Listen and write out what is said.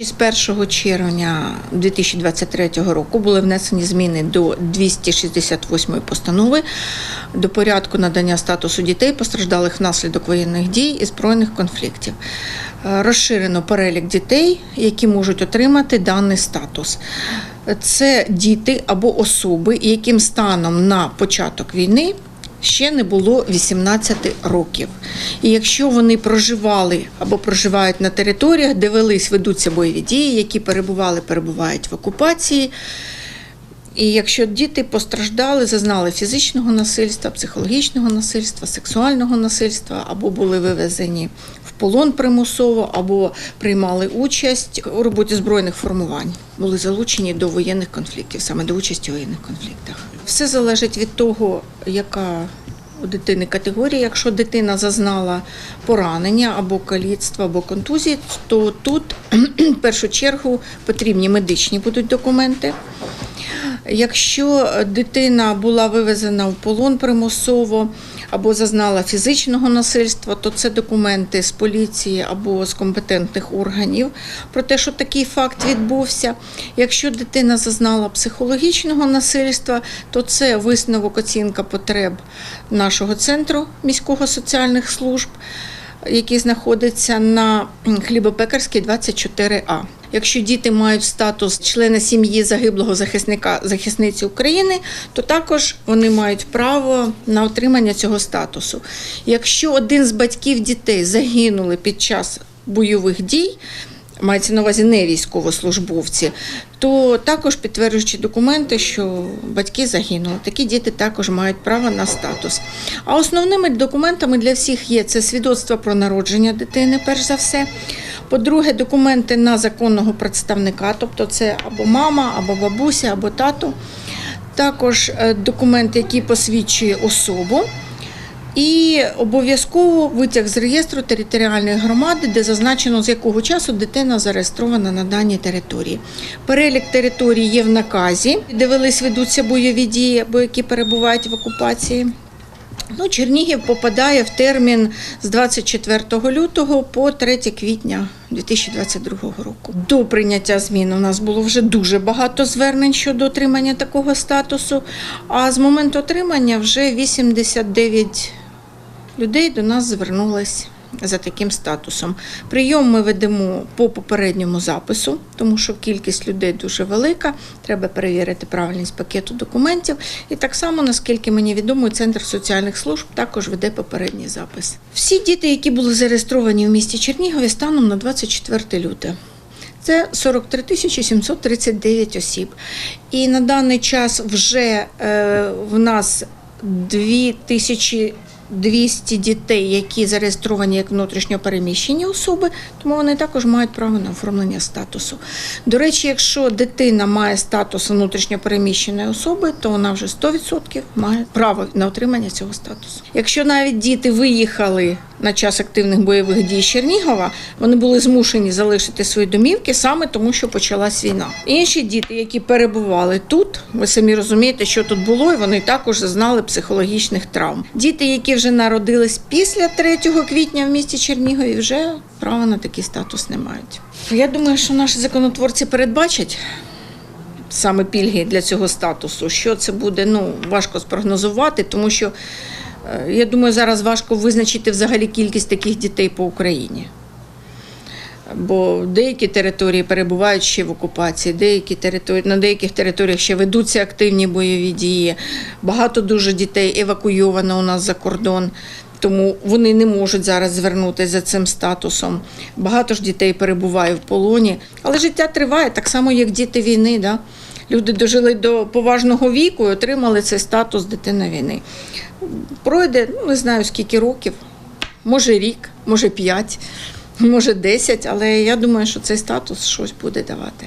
З 1 червня 2023 року були внесені зміни до 268 постанови до порядку надання статусу дітей, постраждалих внаслідок воєнних дій і збройних конфліктів. Е, Розширено перелік дітей, які можуть отримати даний статус. Це діти або особи, яким станом на початок війни ще не було 18 років. І якщо вони проживали або проживають на територіях, де велись, ведуться бойові дії, які перебували, перебувають в окупації. І якщо діти постраждали, зазнали фізичного насильства, психологічного насильства, сексуального насильства, або були вивезені полон примусово, або приймали участь у роботі збройних формувань, були залучені до воєнних конфліктів, саме до участі у воєнних конфліктах. Все залежить від того, яка у дитини категорія. Якщо дитина зазнала поранення або каліцтва, або контузії, то тут в першу чергу потрібні медичні будуть документи. Якщо дитина була вивезена в полон примусово або зазнала фізичного насильства, то це документи з поліції або з компетентних органів про те, що такий факт відбувся. Якщо дитина зазнала психологічного насильства, то це висновок оцінка потреб нашого центру міського соціальних служб який знаходиться на хлібопекарській 24А. Якщо діти мають статус члена сім'ї загиблого захисника захисниці України, то також вони мають право на отримання цього статусу. Якщо один з батьків дітей загинули під час бойових дій, мається на увазі не військовослужбовці, то також підтверджуючи документи, що батьки загинули. Такі діти також мають право на статус. А основними документами для всіх є це свідоцтво про народження дитини, перш за все. По-друге, документи на законного представника, тобто це або мама, або бабуся, або тато. Також е, документ, який посвідчує особу. І обов'язково витяг з реєстру територіальної громади, де зазначено, з якого часу дитина зареєстрована на даній території. Перелік територій є в наказі, де велись ведуться бойові дії або які перебувають в окупації. Ну, Чернігів попадає в термін з 24 лютого по 3 квітня 2022 року. До прийняття змін у нас було вже дуже багато звернень щодо отримання такого статусу. А з моменту отримання вже 89 людей до нас звернулись за таким статусом. Прийом ми ведемо по попередньому запису, тому що кількість людей дуже велика. Треба перевірити правильність пакету документів. І так само, наскільки мені відомо, центр соціальних служб також веде попередній запис. Всі діти, які були зареєстровані в місті Чернігові станом на 24 лютого. Це 43 тисячі 739 осіб. І на даний час вже е, в нас 2 тисячі 200 дітей, які зареєстровані як внутрішньо переміщені особи, тому вони також мають право на оформлення статусу. До речі, якщо дитина має статус внутрішньо переміщеної особи, то вона вже 100% має право на отримання цього статусу. Якщо навіть діти виїхали на час активних бойових дій Чернігова, вони були змушені залишити свої домівки саме тому, що почалась війна. Інші діти, які перебували тут, ви самі розумієте, що тут було, і вони також зазнали психологічних травм. Діти, які вже народились після 3 квітня в місті Чернігові, вже права на такий статус не мають. Я думаю, що наші законотворці передбачать. Саме пільги для цього статусу, що це буде, ну важко спрогнозувати, тому що я думаю, зараз важко визначити взагалі кількість таких дітей по Україні. Бо деякі території перебувають ще в окупації, деякі території, на деяких територіях ще ведуться активні бойові дії. Багато дуже дітей евакуйовано у нас за кордон, тому вони не можуть зараз звернутися за цим статусом. Багато ж дітей перебуває в полоні. Але життя триває, так само, як діти війни. Да? Люди дожили до поважного віку і отримали цей статус дитини війни. Пройде, ну не знаю скільки років, може рік, може п'ять може 10, але я думаю, що цей статус щось буде давати.